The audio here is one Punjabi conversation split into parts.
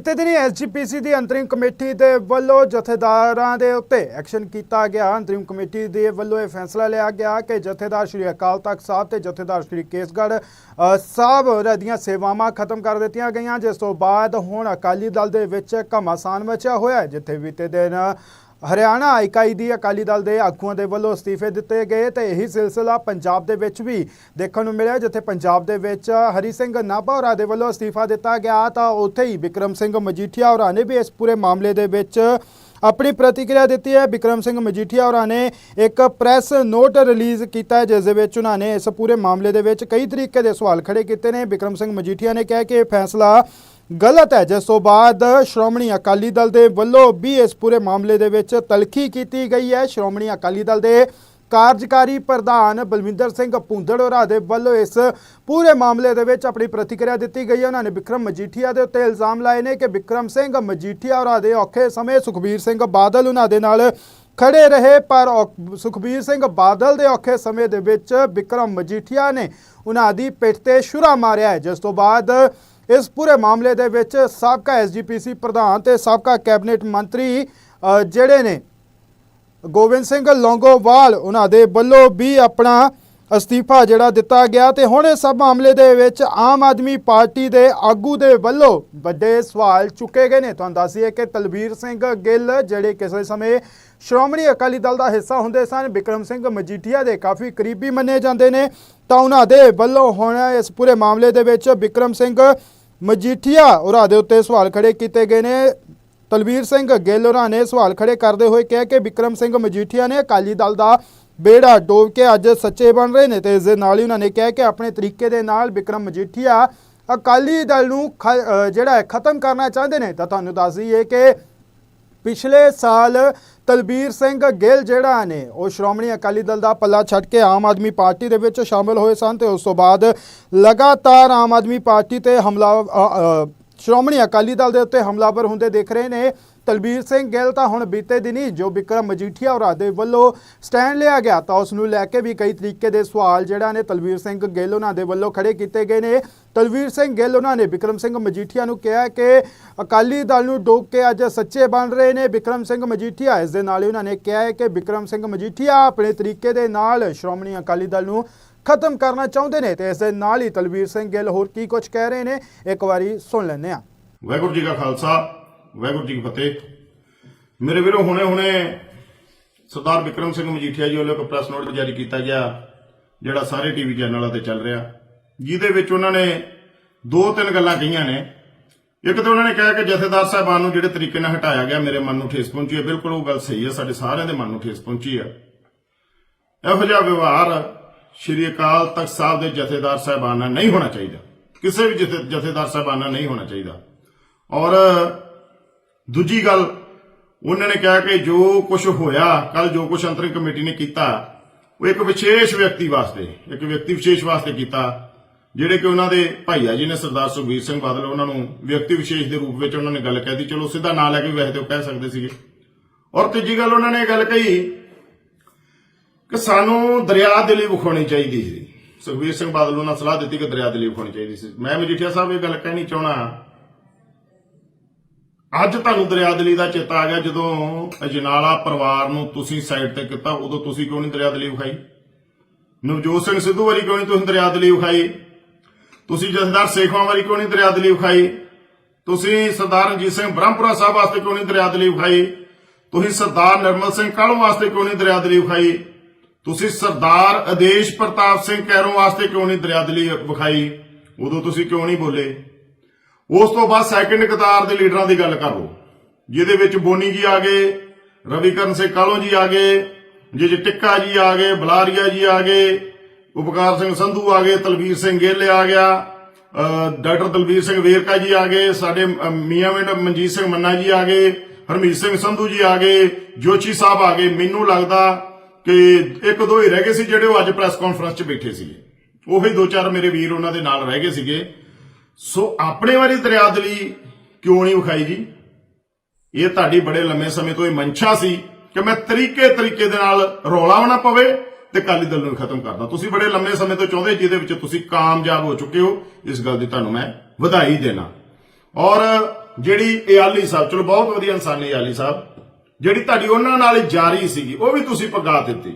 ਬੀਤੇ ਦਿਨੀ ਐਸਜੀਪੀਸੀ ਦੀ ਅੰਤਰਿਮ ਕਮੇਟੀ ਦੇ ਵੱਲੋਂ ਜਥੇਦਾਰਾਂ ਦੇ ਉੱਤੇ ਐਕਸ਼ਨ ਕੀਤਾ ਗਿਆ। ਅੰਤਰਿਮ ਕਮੇਟੀ ਦੇ ਵੱਲੋਂ ਇਹ ਫੈਸਲਾ ਲਿਆ ਗਿਆ ਕਿ ਜਥੇਦਾਰ ਸ਼੍ਰੀ ਅਕਾਲ ਤਖਤ ਸਾਹਿਬ ਤੇ ਜਥੇਦਾਰ ਸ਼੍ਰੀ ਕੇਸਗੜ੍ਹ ਅ, ਸਾਹਿਬ ਹੋਰਾਂ ਦੀਆਂ ਸੇਵਾਵਾਂ ਖਤਮ ਕਰ ਦਿੱਤੀਆਂ ਗਈਆਂ ਜਿਸ ਤੋਂ ਬਾਅਦ ਹੁਣ ਅਕਾਲੀ ਦਲ ਦੇ ਵਿੱਚ ਘਮਾਸਾਨ ਮਚਿਆ ਹੋਇਆ ਹੈ ਜਿੱਥੇ ਬੀਤੇ ਦਿਨ ਹਰਿਆਣਾ ਇਕਾਈ ਦੀ ਅਕਾਲੀ ਦਲ ਦੇ ਆਗੂਆਂ ਦੇ ਵੱਲੋਂ ਅਸਤੀਫੇ ਦਿੱਤੇ ਗਏ ਤੇ ਇਹੀ ਸਿਲਸਿਲਾ ਪੰਜਾਬ ਦੇ ਵਿੱਚ ਵੀ ਦੇਖਣ ਨੂੰ ਮਿਲਿਆ, ਜਿੱਥੇ ਪੰਜਾਬ ਦੇ ਵਿੱਚ ਹਰੀ ਸਿੰਘ ਨਾਭਾ ਹੋਰਾਂ ਦੇ ਵੱਲੋਂ ਅਸਤੀਫਾ ਦਿੱਤਾ ਗਿਆ ਤਾਂ ਉੱਥੇ ਹੀ ਵਿਕਰਮ ਸਿੰਘ ਮਜੀਠੀਆ ਹੋਰਾਂ ਨੇ ਵੀ ਇਸ ਪੂਰੇ ਮਾਮਲੇ ਦੇ ਵਿੱਚ ਆਪਣੀ ਪ੍ਰਤੀਕਿਰਿਆ ਦਿੱਤੀ ਹੈ। ਵਿਕਰਮ ਸਿੰਘ ਮਜੀਠੀਆ ਹੋਰਾਂ ਨੇ ਇੱਕ ਪ੍ਰੈਸ ਨੋਟ ਰਿਲੀਜ਼ ਕੀਤਾ ਹੈ, ਜਿਸ ਦੇ ਵਿੱਚ ਉਹਨਾਂ ਨੇ ਇਸ ਪੂਰੇ ਮਾਮਲੇ ਦੇ ਵਿੱਚ ਕਈ ਤਰੀਕੇ ਦੇ ਸਵਾਲ ਖੜੇ ਕੀਤੇ ਨੇ। ਵਿਕਰਮ ਸਿੰਘ ਮਜੀਠੀਆ ਨੇ ਕਿਹਾ ਕਿ ਇਹ ਫੈਸਲਾ ਗਲਤ ਹੈ। ਜਿਸ ਤੋਂ ਬਾਅਦ ਸ਼੍ਰੋਮਣੀ ਅਕਾਲੀ ਦਲ ਦੇ ਵੱਲੋਂ ਵੀ ਇਸ ਪੂਰੇ ਮਾਮਲੇ ਦੇ ਵਿੱਚ ਤਲਖੀ ਕੀਤੀ ਗਈ ਹੈ। ਸ਼੍ਰੋਮਣੀ ਅਕਾਲੀ ਦਲ ਦੇ ਕਾਰਜਕਾਰੀ ਪ੍ਰਧਾਨ ਬਲਵਿੰਦਰ ਸਿੰਘ ਭੁੰਦੜ ਹੋਰਾਂ ਦੇ ਵੱਲੋਂ ਇਸ ਪੂਰੇ ਮਾਮਲੇ ਦੇ ਵਿੱਚ ਆਪਣੀ ਪ੍ਰਤੀਕਿਰਿਆ ਦਿੱਤੀ ਗਈ ਹੈ। ਉਹਨਾਂ ਨੇ ਵਿਕਰਮ ਮਜੀਠੀਆ ਦੇ ਉੱਤੇ ਇਲਜ਼ਾਮ ਲਾਏ ਨੇ ਕਿ ਵਿਕਰਮ ਸਿੰਘ ਮਜੀਠੀਆ ਹੋਰਾਂ ਦੇ ਔਖੇ ਸਮੇਂ ਸੁਖਬੀਰ ਸਿੰਘ ਬਾਦਲ ਉਹਨਾਂ ਦੇ ਨਾਲ ਖੜੇ ਰਹੇ, ਪਰ ਔ- ਸੁਖਬੀਰ ਸਿੰਘ ਬਾਦਲ ਦੇ ਔਖੇ ਸਮੇਂ ਦੇ ਵਿੱਚ ਵਿਕਰਮ ਮਜੀਠੀਆ ਨੇ ਉਹਨਾਂ ਦੀ ਪਿੱਠ ਤੇ ਛੁਰਾ ਮਾਰਿਆ ਹੈ। ਜਿਸ ਤੋਂ ਬਾਅਦ ਇਸ ਪੂਰੇ ਮਾਮਲੇ ਦੇ ਵਿੱਚ ਸਾਬਕਾ ਐਸਜੀਪੀਸੀ ਪ੍ਰਧਾਨ ਤੇ ਸਾਬਕਾ ਕੈਬਨਿਟ ਮੰਤਰੀ ਜਿਹੜੇ ਨੇ, ਗੋਬਿੰਦ ਸਿੰਘ ਲੌਂਗੋਵਾਲ, ਉਹਨਾਂ ਦੇ ਵੱਲੋਂ ਵੀ ਆਪਣਾ ਅਸਤੀਫਾ ਜਿਹੜਾ ਦਿੱਤਾ ਗਿਆ ਤੇ ਹੁਣ ਇਸ ਸਭ ਮਾਮਲੇ ਦੇ ਵਿੱਚ ਆਮ ਆਦਮੀ ਪਾਰਟੀ ਦੇ ਆਗੂ ਦੇ ਵੱਲੋਂ ਵੱਡੇ ਸਵਾਲ ਚੁੱਕੇ ਗਏ ਨੇ। ਤੁਹਾਨੂੰ ਦੱਸੀਏ ਕਿ ਤਲਵੀਰ ਸਿੰਘ ਗਿੱਲ ਜਿਹੜੇ ਕਿਸੇ ਸਮੇਂ ਸ਼੍ਰੋਮਣੀ ਅਕਾਲੀ ਦਲ ਦਾ ਹਿੱਸਾ ਹੁੰਦੇ ਸਨ, ਵਿਕਰਮ ਸਿੰਘ ਮਜੀਠੀਆ ਦੇ ਕਾਫੀ ਕਰੀਬੀ ਮੰਨੇ ਜਾਂਦੇ ਨੇ, ਤਾਂ ਉਹਨਾਂ ਦੇ ਵੱਲੋਂ ਹੁਣ ਇਸ ਪੂਰੇ ਮਾਮਲੇ ਦੇ ਵਿੱਚ ਵਿਕਰਮ ਸਿੰਘ ਮਜੀਠੀਆ ਹੋਰਾਂ ਦੇ ਉੱਤੇ ਸਵਾਲ ਖੜੇ ਕੀਤੇ ਗਏ ਨੇ। ਤਲਵੀਰ ਸਿੰਘ ਗਿੱਲ ਹੋਰਾਂ ਨੇ ਸਵਾਲ ਖੜੇ ਕਰਦੇ ਹੋਏ ਕਿਹਾ ਕਿ ਵਿਕਰਮ ਸਿੰਘ ਮਜੀਠੀਆ ਨੇ ਅਕਾਲੀ ਦਲ ਦਾ ਬੇੜਾ ਡੋਬ ਕੇ ਅੱਜ ਸੱਚੇ ਬਣ ਰਹੇ ਨੇ ਤੇ ਇਸ ਦੇ ਨਾਲ ਹੀ ਉਹਨਾਂ ਨੇ ਕਿਹਾ ਕਿ ਆਪਣੇ ਤਰੀਕੇ ਦੇ ਨਾਲ ਵਿਕਰਮ ਮਜੀਠੀਆ ਅਕਾਲੀ ਦਲ ਨੂੰ ਖ- ਜਿਹੜਾ ਹੈ, ਖਤਮ ਕਰਨਾ ਚਾਹੁੰਦੇ ਨੇ। ਤਾਂ ਤੁਹਾਨੂੰ ਦੱਸ ਦਈਏ ਕਿ ਪਿਛਲੇ ਸਾਲ ਤਲਬੀਰ ਸਿੰਘ ਗਿੱਲ ਜਿਹੜਾ ਨੇ, ਉਹ ਸ਼੍ਰੋਮਣੀ ਅਕਾਲੀ ਦਲ ਦਾ ਪੱਲਾ ਛੱਡ ਕੇ ਆਮ ਆਦਮੀ ਪਾਰਟੀ ਦੇ ਵਿੱਚ ਸ਼ਾਮਲ ਹੋਏ ਸਨ ਤੇ ਉਸ ਤੋਂ ਬਾਅਦ ਲਗਾਤਾਰ ਆਮ ਆਦਮੀ ਪਾਰਟੀ ਤੇ ਹਮਲਾ ਸ਼੍ਰੋਮਣੀ ਅਕਾਲੀ ਦਲ ਦੇ ਉੱਤੇ ਹਮਲਾਵਰ ਹੁੰਦੇ ਦੇਖ ਰਹੇ ਨੇ। ਤਲਬੀਰ ਸਿੰਘ ਗਿੱਲ ਤਾਂ ਹੁਣ ਬੀਤੇ ਦਿਨੀ ਜੋ ਵਿਕਰਮ ਮਜੀਠੀਆ ਹੋਰਾਂ ਦੇ ਵੱਲੋਂ ਸਟੈਂਡ ਲਿਆ ਗਿਆ ਤਾਂ ਉਸ ਨੂੰ ਲੈ ਕੇ ਵੀ ਕਈ ਤਰੀਕੇ ਦੇ ਸਵਾਲ ਜਿਹੜਾ ਨੇ ਤਲਬੀਰ ਸਿੰਘ ਗਿੱਲ ਉਹਨਾਂ ਦੇ ਵੱਲੋਂ ਖੜੇ ਕੀਤੇ ਗਏ ਨੇ। ਤਲਵੀਰ ਸਿੰਘ ਗਿੱਲ ਉਹਨਾਂ ਨੇ ਵਿਕਰਮ ਸਿੰਘ ਮਜੀਠੀਆ ਨੂੰ ਕਿਹਾ ਕਿ ਅਕਾਲੀ ਦਲ ਨੂੰ ਡੋਕ ਕੇ ਅੱਜ ਸੱਚੇ ਬਣ ਰਹੇ ਨੇ। ਵਿਕਰਮ ਸਿੰਘ ਮਜੀਠੀਆ ਇਸ ਦੇ ਨਾਲ ਹੀ ਉਹਨਾਂ ਨੇ ਕਿਹਾ ਹੈ ਕਿ ਵਿਕਰਮ ਸਿੰਘ ਮਜੀਠੀਆ ਆਪਣੇ ਤਰੀਕੇ ਦੇ ਨਾਲ ਸ਼੍ਰੋਮਣੀ ਅਕਾਲੀ ਦਲ ਨੂੰ ਖਤਮ ਕਰਨਾ ਚਾਹੁੰਦੇ ਨੇ ਤੇ ਇਸ ਦੇ ਨਾਲ ਹੀ ਤਲਵੀਰ ਸਿੰਘ ਗਿੱਲ ਹੋਰ ਕੀ ਕੁਝ ਕਹਿ ਰਹੇ ਨੇ, ਇੱਕ ਵਾਰੀ ਸੁਣ ਲੈਂਦੇ ਹਾਂ। ਵਾਹਿਗੁਰੂ ਜੀ ਕਾ ਖਾਲਸਾ, ਵਾਹਿਗੁਰੂ ਜੀ ਕੀ ਫਤਿਹ। ਮੇਰੇ ਵੀਰੋ ਹੁਣੇ ਹੁਣੇ ਸਰਦਾਰ ਵਿਕਰਮ ਸਿੰਘ ਮਜੀਠੀਆ ਜੀ ਵੱਲੋਂ ਇੱਕ ਪ੍ਰੈਸ ਨੋਟ ਜਾਰੀ ਕੀਤਾ ਗਿਆ, ਜਿਹੜਾ ਸਾਰੇ ਟੀਵੀ ਚੈਨਲਾਂ ਤੇ ਚੱਲ ਰਿਹਾ, ਜਿਹਦੇ ਵਿੱਚ ਉਹਨਾਂ ਨੇ ਦੋ ਤਿੰਨ ਗੱਲਾਂ ਕਹੀਆਂ ਨੇ। ਇੱਕ ਤਾਂ ਉਹਨਾਂ ਨੇ ਕਿਹਾ ਕਿ ਜਥੇਦਾਰ ਸਾਹਿਬਾਨ ਨੂੰ ਜਿਹੜੇ ਤਰੀਕੇ ਨਾਲ ਹਟਾਇਆ ਗਿਆ, ਮੇਰੇ ਮਨ ਨੂੰ ਠੇਸ ਪਹੁੰਚੀ ਹੈ। ਬਿਲਕੁਲ ਉਹ ਗੱਲ ਸਹੀ ਹੈ, ਸਾਡੇ ਸਾਰਿਆਂ ਦੇ ਮਨ ਨੂੰ ਠੇਸ ਪਹੁੰਚੀ ਹੈ। ਇਹੋ ਜਿਹਾ ਵਿਵਹਾਰ ਸ਼੍ਰੀ ਅਕਾਲ ਤਖਤ ਸਾਹਿਬ ਦੇ ਜਥੇਦਾਰ ਸਾਹਿਬਾਨ ਨਾਲ ਨਹੀਂ ਹੋਣਾ ਚਾਹੀਦਾ। ਕਿਸੇ ਵੀ ਜਥੇ- ਜਥੇਦਾਰ ਸਾਹਿਬਾਨ ਨਾਲ ਨਹੀਂ ਹੋਣਾ ਚਾਹੀਦਾ। ਔਰ ਦੂਜੀ ਗੱਲ, ਉਹਨਾਂ ਨੇ ਕਿਹਾ ਕਿ ਜੋ ਕੁਝ ਹੋਇਆ ਕੱਲ ਜੋ ਕੁਝ ਅੰਤਰਿਮ ਕਮੇਟੀ ਨੇ ਕੀਤਾ, ਉਹ ਇੱਕ ਵਿਸ਼ੇਸ਼ ਵਿਅਕਤੀ ਵਾਸਤੇ, ਇੱਕ ਵਿਅਕਤੀ ਵਿਸ਼ੇਸ਼ ਵਾਸਤੇ ਕੀਤਾ, ਜਿਹੜੇ ਕਿ ਉਹਨਾਂ ਦੇ ਭਾਈਆ ਜੀ ਨੇ ਸਰਦਾਰ ਸੁਖਬੀਰ ਸਿੰਘ ਬਾਦਲ, ਉਹਨਾਂ ਨੂੰ ਵਿਅਕਤੀ ਵਿਸ਼ੇਸ਼ ਦੇ ਰੂਪ ਵਿੱਚ ਉਹਨਾਂ ਨੇ ਗੱਲ ਕਹਿਤੀ ਚਲੋ ਸਿੱਧਾ ਨਾਂ ਲੈ ਕੇ ਵੈਸੇ ਉਹ ਕਹਿ ਸਕਦੇ ਸੀਗੇ। ਔਰ ਤੀਜੀ ਗੱਲ ਉਹਨਾਂ ਨੇ ਇਹ ਗੱਲ ਕਹੀ ਕਿ ਸਾਨੂੰ ਦਰਿਆ ਦੇ ਲਈ ਵਿਖਾਉਣੀ ਚਾਹੀਦੀ ਸੀ। ਸੁਖਬੀਰ ਸਿੰਘ ਬਾਦਲ ਨੂੰ ਉਹਨਾਂ ਸਲਾਹ ਦਿੱਤੀ ਕਿ ਦਰਿਆ ਦੇ ਲਈ ਵਿਖਾਉਣੀ ਚਾਹੀਦੀ ਸੀ। ਮੈਂ ਮਜੀਠੀਆ ਸਾਹਿਬ ਇਹ ਗੱਲ ਕਹਿਣੀ ਚਾਹਣਾ ਅੱਜ ਤੁਹਾਨੂੰ ਦਰਿਆ ਦਲੀ ਦਾ ਚੇਤਾ ਆ ਗਿਆ ਜਦੋਂ ਅਜਨਾਲਾ ਪਰਿਵਾਰ ਨੂੰ ਤੁਸੀਂ ਸਾਈਡ ਤੇ ਕੀਤਾ, ਉਦੋਂ ਤੁਸੀਂ ਕਿਉਂ ਨਹੀਂ ਦਰਿਆ ਦਲੀ ਵਿਖਾਈ? ਨਵਜੋਤ ਸਿੰਘ ਸਿੱਧੂ ਵਾਰੀ ਕਿਉਂ ਨਹੀਂ ਤੁਸੀਂ ਦਰਿਆ ਦਲੀ ਵਿਖਾਈ? ਤੁਸੀਂ ਜਥੇਦਾਰ ਸੇਖਵਾਂ ਵਾਰੀ ਕਿਉਂ ਨਹੀਂ ਦਰਿਆ ਦਰਿਆਦਲੀ ਵਿਖਾਈ? ਤੁਸੀਂ ਸਰਦਾਰ ਰਣਜੀਤ ਸਿੰਘ ਬ੍ਰਹਮਪੁਰਾ ਸਾਹਿਬ ਵਾਸਤੇ ਕਿਉਂ ਨਹੀਂ ਦਰਿਆ ਦਰਿਆਦਲੀ ਵਿਖਾਈ? ਤੁਸੀਂ ਸਰਦਾਰ ਨਿਰਮਲ ਸਿੰਘ ਕਾਹਲੋਂ ਵਾਸਤੇ ਕਿਉਂ ਨਹੀਂ ਦਰਿਆ ਦਲੀ ਵਿਖਾਈ? ਤੁਸੀਂ ਸਰਦਾਰ ਆਦੇਸ਼ ਪ੍ਰਤਾਪ ਸਿੰਘ ਕੈਰੋਂ ਵਾਸਤੇ ਕਿਉਂ ਨਹੀਂ ਦਰਿਆਦਲੀ ਵਿਖਾਈ? ਉਦੋਂ ਤੁਸੀਂ ਕਿਉਂ ਨਹੀਂ ਬੋਲੇ? ਉਸ ਤੋਂ ਬਾਅਦ ਸੈਕੰਡ ਕਤਾਰ ਦੇ ਲੀਡਰਾਂ ਦੀ ਗੱਲ ਕਰ ਲਓ। ਜਿਹਦੇ ਵਿੱਚ ਬੋਨੀ ਜੀ ਆ ਗਏ, ਰਵੀਕਰਨ ਸਿੰਘ ਕਾਲੋਂ ਜੀ ਆ ਗਏ ਜੇ ਜੇ ਟਿੱਕਾ ਜੀ ਆ ਗਏ, ਬਲਾਰੀਆ ਜੀ ਆ ਗਏ, ਉਪਕਾਰ ਸਿੰਘ ਸੰਧੂ ਆ ਗਏ, ਤਲਵੀਰ ਸਿੰਘ ਗਿੱਲ ਆ ਗਿਆ, ਅਹ, ਡਾਕਟਰ ਦਲਵੀਰ ਸਿੰਘ ਵੇਰਕਾ ਜੀ ਆ ਗਏ, ਸਾਡੇ ਮੀਆਂ ਮਿੰਡ ਮਨਜੀਤ ਸਿੰਘ ਮੰਨਾ ਜੀ ਆ ਗਏ, ਹਰਮੀਤ ਸਿੰਘ ਸੰਧੂ ਜੀ ਆ ਗਏ, ਜੋਸ਼ੀ ਸਾਹਿਬ ਆ ਗਏ। ਮੈਨੂੰ ਲੱਗਦਾ ਕਿ ਇੱਕ ਦੋ ਹੀ ਰਹਿ ਗਏ ਸੀ ਜਿਹੜੇ ਉਹ ਅੱਜ ਪ੍ਰੈਸ ਕਾਨਫਰੰਸ 'ਚ ਬੈਠੇ ਸੀਗੇ। ਉਹੀ ਦੋ ਚਾਰ ਮੇਰੇ ਵੀਰ ਉਹਨਾਂ ਦੇ ਨਾਲ ਰਹਿ ਗਏ ਸੀਗੇ। ਸੋ ਆਪਣੇ ਵਾਰੀ ਦਰਿਆਦਲੀ ਕਿਉਂ ਨਹੀਂ ਵਿਖਾਈ ਜੀ? ਇਹ ਤੁਹਾਡੀ ਬੜੇ ਲੰਮੇ ਸਮੇਂ ਤੋਂ ਇਹ ਮਨਸ਼ਾ ਸੀ ਕਿ ਮੈਂ ਤਰੀਕੇ ਤਰੀਕੇ ਦੇ ਨਾਲ ਰੌਲਾ ਨਾ ਪਵੇ ਤੇ ਕਾਲੀ ਦਲ ਨੂੰ ਖਤਮ ਕਰਦਾ। ਤੁਸੀਂ ਬੜੇ ਲੰਮੇ ਸਮੇਂ ਤੋਂ ਚਾਹੁੰਦੇ ਜਿਹਦੇ ਵਿੱਚ ਤੁਸੀਂ ਕਾਮਯਾਬ ਹੋ ਚੁੱਕੇ ਹੋ। ਇਸ ਗੱਲ ਦੀ ਤੁਹਾਨੂੰ ਮੈਂ ਵਧਾਈ ਦੇਣਾ। ਔਰ ਜਿਹੜੀ ਇਆਲੀ ਸਾਹਿਬ, ਚਲੋ ਬਹੁਤ ਵਧੀਆ ਇਨਸਾਨ ਨੇ ਇਆਲੀ ਸਾਹਿਬ ਜਿਹੜੀ ਤੁਹਾਡੀ ਉਹਨਾਂ ਨਾਲ ਹੀ ਜਾਰੀ ਸੀਗੀ, ਉਹ ਵੀ ਤੁਸੀਂ ਪਗਾ ਦਿੱਤੀ।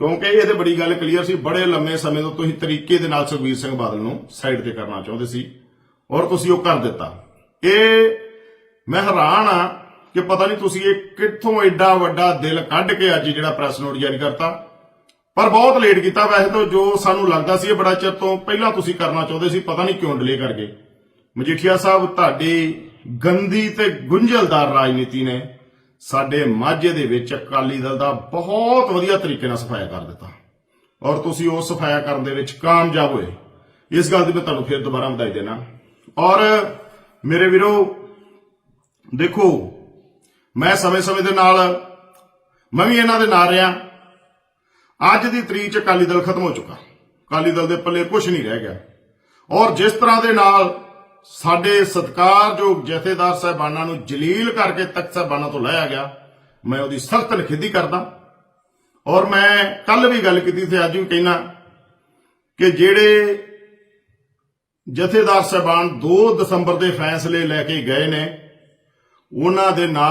ਕਿਉਂਕਿ ਇਹ ਤੇ ਬੜੀ ਗੱਲ ਕਲੀਅਰ ਸੀ, ਬੜੇ ਲੰਮੇ ਸਮੇਂ ਤੋਂ ਤੁਸੀਂ ਤਰੀਕੇ ਦੇ ਨਾਲ ਸੁਖਬੀਰ ਸਿੰਘ ਬਾਦਲ ਨੂੰ ਸਾਈਡ ਤੇ ਕਰਨਾ ਚਾਹੁੰਦੇ ਸੀ, ਔਰ ਤੁਸੀਂ ਉਹ ਕਰ ਦਿੱਤਾ। ਇਹ ਮੈਂ ਹੈਰਾਨ ਆ ਕਿ ਪਤਾ ਨਹੀਂ ਤੁਸੀਂ ਇਹ ਕਿੱਥੋਂ ਐਡਾ ਵੱਡਾ ਦਿਲ ਕੱਢ ਕੇ ਅੱਜ ਜਿਹੜਾ ਪ੍ਰੈਸ ਨੋਟ ਜਾਰੀ ਕਰਤਾ। ਪਰ ਬਹੁਤ ਲੇਟ ਕੀਤਾ, ਵੈਸੇ ਤਾਂ ਜੋ ਸਾਨੂੰ ਲੱਗਦਾ ਸੀ ਇਹ ਬੜਾ ਚਿਰ ਤੋਂ ਪਹਿਲਾਂ ਤੁਸੀਂ ਕਰਨਾ ਚਾਹੁੰਦੇ ਸੀ, ਪਤਾ ਨਹੀਂ ਕਿਉਂ ਡਿਲੇ ਕਰ ਗਏ। ਮਜੀਠੀਆ ਸਾਹਿਬ, ਤੁਹਾਡੀ ਗੰਦੀ ਤੇ ਗੁੰਝਲਦਾਰ ਰਾਜਨੀਤੀ ਨੇ ਸਾਡੇ ਮਾਝੇ ਦੇ ਵਿੱਚ ਅਕਾਲੀ ਦਲ ਦਾ ਬਹੁਤ ਵਧੀਆ ਤਰੀਕੇ ਨਾਲ ਸਫਾਇਆ ਕਰ ਦਿੱਤਾ। ਔਰ ਤੁਸੀਂ ਉਹ ਸਫਾਇਆ ਕਰਨ ਦੇ ਵਿੱਚ ਕਾਮਯਾਬ ਹੋਏ। ਇਸ ਗੱਲ ਦੀ ਮੈਂ ਤੁਹਾਨੂੰ ਫਿਰ ਦੁਬਾਰਾ ਵਧਾਈ ਦੇਣਾ। ਔਰ ਮੇਰੇ ਵੀਰੋ, ਦੇਖੋ, ਮੈਂ ਸਮੇਂ-ਸਮੇਂ ਦੇ ਨਾਲ, ਮੈਂ ਵੀ ਇਹਨਾਂ ਦੇ ਨਾਲ ਰਿਹਾ। ਅੱਜ ਦੀ ਤਰੀਕ ਚ ਅਕਾਲੀ ਦਲ ਖਤਮ ਹੋ ਚੁੱਕਾ। ਅਕਾਲੀ ਦਲ ਦੇ ਪੱਲੇ ਕੁਝ ਨਹੀਂ ਰਹਿ ਗਿਆ। ਔਰ ਜਿਸ ਤਰ੍ਹਾਂ ਦੇ ਨਾਲ ਸਾਡੇ ਸਤਿਕਾਰਯੋਗ ਜਥੇਦਾਰ ਸਾਹਿਬਾਨਾਂ ਨੂੰ ਜਲੀਲ ਕਰਕੇ ਤਖਤ ਸਾਹਿਬਾਨਾਂ ਤੋਂ ਲਾਇਆ ਗਿਆ। ਮੈਂ ਉਹਦੀ ਸਖਤ ਨਿਖੇਧੀ ਕਰਦਾ। ਔਰ ਮੈਂ ਕੱਲ ਵੀ ਗੱਲ ਕੀਤੀ ਸੀ, ਅੱਜ ਵੀ ਕਹਿਣਾ ਕਿ ਜਿਹੜੇ ਜਥੇਦਾਰ ਸਾਹਿਬਾਨ 2 ਦਸੰਬਰ ਦੇ ਫੈਸਲੇ ਲੈ ਕੇ ਗਏ ਨੇ, ਉਹਨਾਂ ਦੇ ਨਾਲ